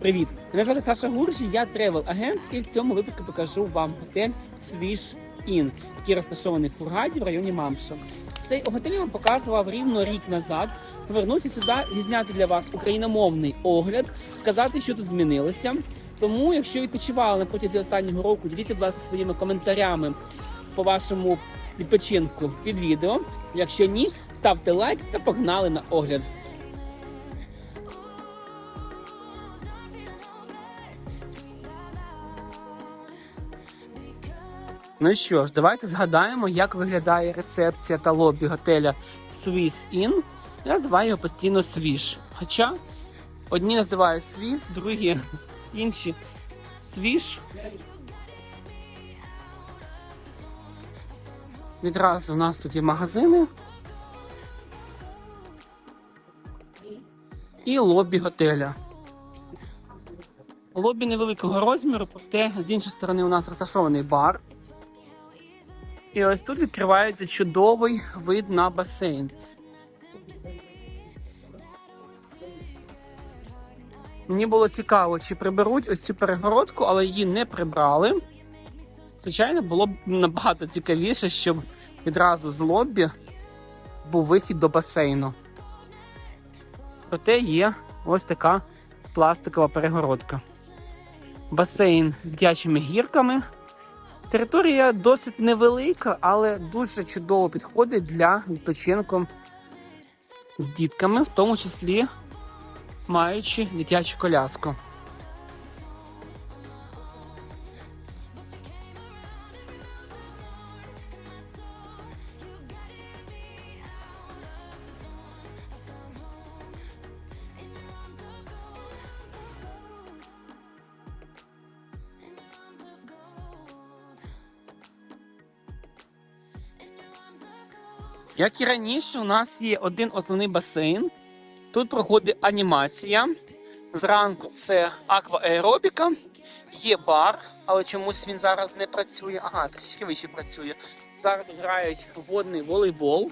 Привіт! Мене звати Саша Гуржі, я тревел-агент, і в цьому випуску покажу вам готель Swish Inn, який розташований в Фургаді в районі Мамша. Цей готель я вам показував рівно рік назад. Повернувся сюди зняти для вас україномовний огляд, сказати, що тут змінилося. Тому, якщо відпочивали протязі останнього року, діліться, будь ласка, своїми коментарями по вашому відпочинку під відео. Якщо ні, ставте лайк та погнали на огляд. Ну що ж, давайте згадаємо, як виглядає рецепція та лобі готеля Swiss Inn. Я називаю його постійно Swish. Хоча одні називають Swiss, другі інші Swish. Відразу у нас тут є магазини. І лобі готеля. Лобі невеликого розміру, проте з іншої сторони у нас розташований бар. І ось тут відкривається чудовий вид на басейн. Мені було цікаво, чи приберуть ось цю перегородку, але її не прибрали. Звичайно, було б набагато цікавіше, щоб відразу з лобі був вихід до басейну. Проте є ось така пластикова перегородка. Басейн з дитячими гірками. Територія досить невелика, але дуже чудово підходить для відпочинку з дітками, в тому числі маючи дитячу коляску. Як і раніше, у нас є один основний басейн. Тут проходить анімація. Зранку це аквааеробіка, є бар, але чомусь він зараз не працює. Ага, трішки вище працює. Зараз грають водний волейбол.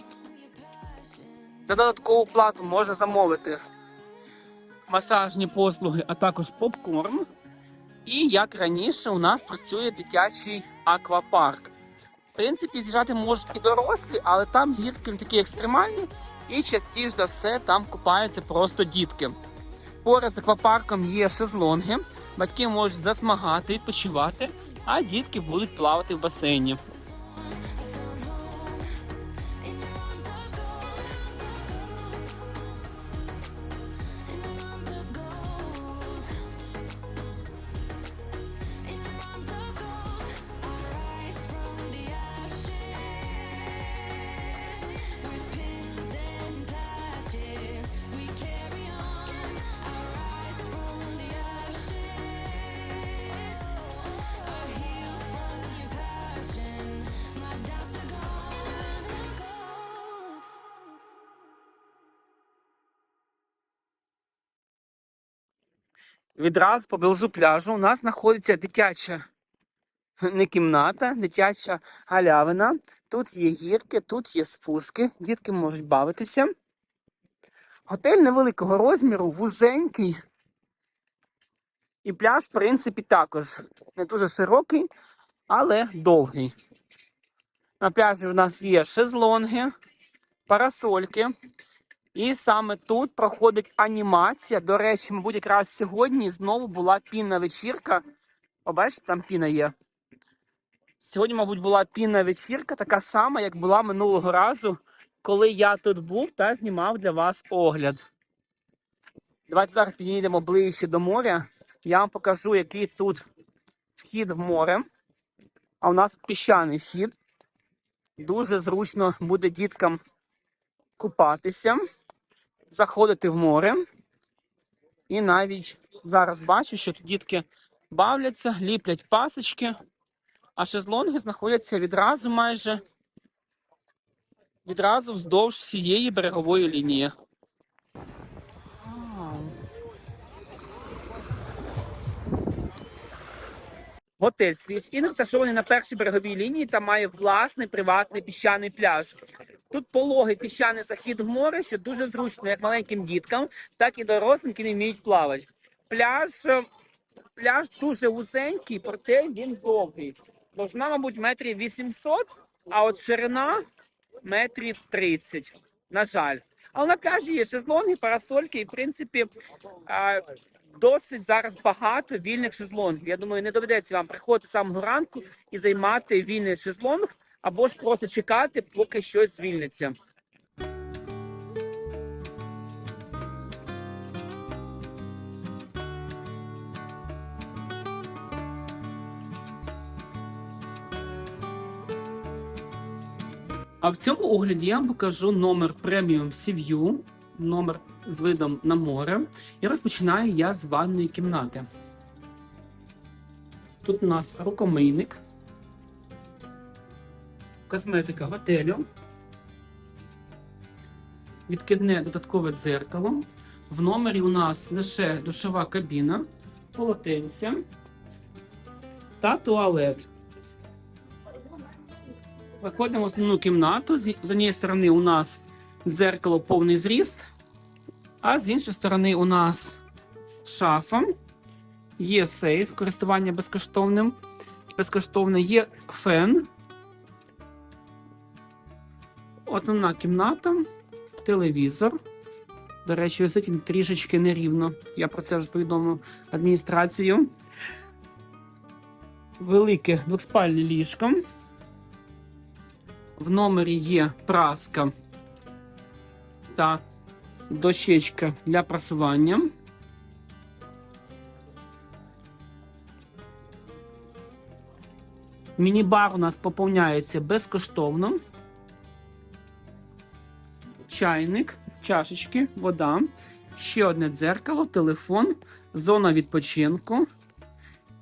За додаткову плату можна замовити масажні послуги, а також попкорн. І як раніше, у нас працює дитячий аквапарк. Принципі, з'їжджати можуть і дорослі, але там гірки не такі екстремальні, і частіше за все там купаються просто дітки. Поряд з аквапарком є шезлонги, батьки можуть засмагати, відпочивати, а дітки будуть плавати в басейні. Відразу поблизу пляжу у нас знаходиться дитяча не кімната, дитяча галявина. Тут є гірки, тут є спуски, дітки можуть бавитися. Готель невеликого розміру, вузенький. І пляж, в принципі, також не дуже широкий, але довгий. На пляжі у нас є шезлонги, парасольки. І саме тут проходить анімація. До речі, мабуть, якраз сьогодні знову була пінна вечірка. О, там піна є. Сьогодні, мабуть, була пінна вечірка, така сама, як була минулого разу, коли я тут був та знімав для вас огляд. Давайте зараз підійдемо ближче до моря. Я вам покажу, який тут вхід в море. А у нас піщаний вхід. Дуже зручно буде діткам купатися, заходити в море. І навіть зараз бачу, що тут дітки бавляться, ліплять пасочки, а шезлонги знаходяться відразу майже відразу вздовж всієї берегової лінії. Готель Свіч Ін розташований на першій береговій лінії та має власний приватний піщаний пляж. Тут пологий піщаний захід в море, що дуже зручно як маленьким діткам, так і дорослим, які не вміють плавати. Пляж, е, пляж дуже вузенький, проте він довгий. Довжина, мабуть, метрів 800, а от ширина метрів 30. На жаль. Але на пляжі є шезлонги, парасольки, і в принципі досить зараз багато вільних шезлонгів. Я думаю, не доведеться вам приходити самого ранку і займати вільний шезлонг, або ж просто чекати, поки щось звільниться. А в цьому огляді я вам покажу номер преміум View, номер з видом на море. І розпочинаю я з ванної кімнати. Тут у нас рукомийник, косметика готелю, відкидне додаткове дзеркало. В номері у нас лише душова кабіна, полотенця та туалет. Виходимо в основну кімнату. З однієї сторони у нас дзеркало повний зріст, а з іншої сторони у нас шафа, є сейф, користування безкоштовним. Безкоштовне є фен. Основна кімната, телевізор. До речі, висить трішечки нерівно. Я про це вже повідомив адміністрацію. Велике двоспальне ліжко. В номері є праска та дощечка для прасування. Міні-бар у нас поповняється безкоштовно. Чайник, чашечки, вода, ще одне дзеркало, телефон, зона відпочинку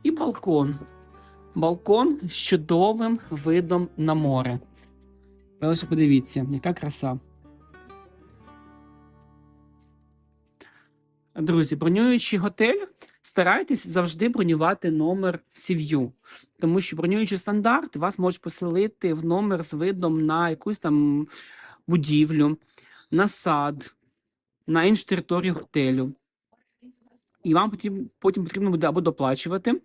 і балкон. Балкон з чудовим видом на море. Ви лише подивіться, яка краса. Друзі, бронюючи готель, старайтесь завжди бронювати номер сів'ю. Тому що бронюючи стандарт, вас можуть поселити в номер з видом на якусь там будівлю, на сад, на іншу територію готелю. І вам потім, потім потрібно буде або доплачувати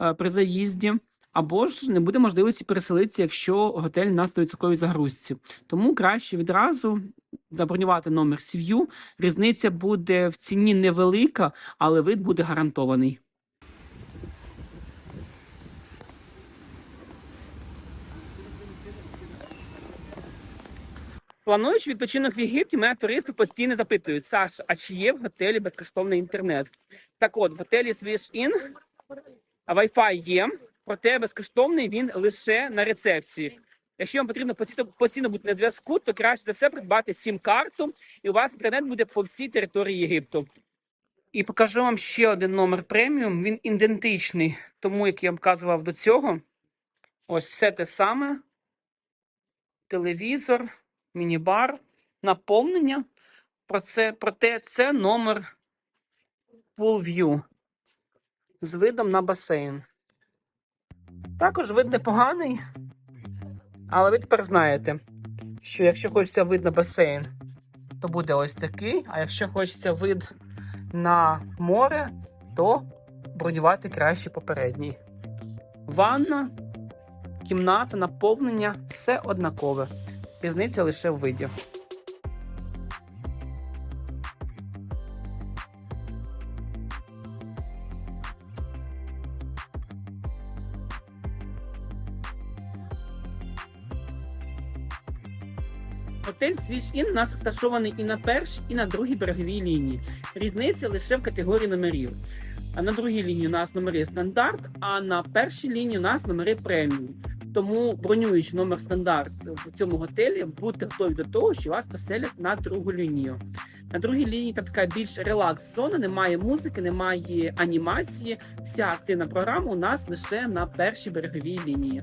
е, при заїзді, або ж не буде можливості переселитися, якщо готель на 100% загрузці. Тому краще відразу забронювати номер сів'ю. Різниця буде в ціні невелика, але вид буде гарантований. Плануючи відпочинок в Єгипті, мене туристи постійно запитують: Саша, а чи є в готелі безкоштовний інтернет? Так от, в готелі Swish Inn Wi-Fi є, проте безкоштовний він лише на рецепції. Якщо вам потрібно постійно, бути на зв'язку, то краще за все придбати сім-карту, і у вас інтернет буде по всій території Єгипту. І покажу вам ще один номер преміум. Він ідентичний тому, як я вам показував до цього. Ось все те саме: телевізор, міні-бар, наповнення. Про це, проте це номер Pool View з видом на басейн. Також вид непоганий, але ви тепер знаєте, що якщо хочеться вид на басейн, то буде ось такий. А якщо хочеться вид на море, то бронювати краще попередній. Ванна, кімната, наповнення все однакове. Різниця лише в виді. Готель Свіж Ін у нас розташований і на першій, і на другій береговій лінії. Різниця лише в категорії номерів. А на другій лінії у нас номери стандарт, а на першій лінії у нас номери преміум. Тому бронюючи номер стандарт в цьому готелі, будьте готові до того, що вас поселять на другу лінію. На другій лінії там така більш релакс-зона, немає музики, немає анімації. Вся активна програма у нас лише на першій береговій лінії.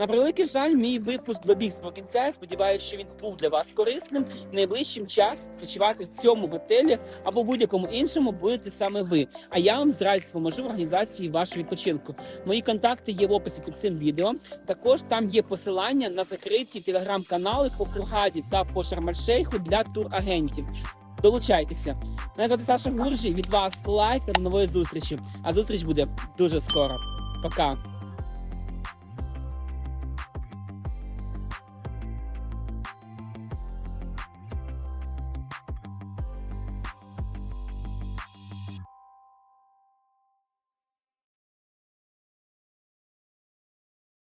На превеликий жаль, мій випуск добіг свого кінця. Я Сподіваюся, що він був для вас корисним. Найближчим час відпочивати в цьому готелі або будь-якому іншому будете саме ви. А я вам з радістю поможу в організації вашого відпочинку. Мої контакти є в описі під цим відео. Також там є посилання на закриті телеграм-канали по Фургаді та по Шармальшейху для турагентів. Долучайтеся. Мене звати Саша Гуржі. Від вас лайк та до нової зустрічі. А зустріч буде дуже скоро. Пока.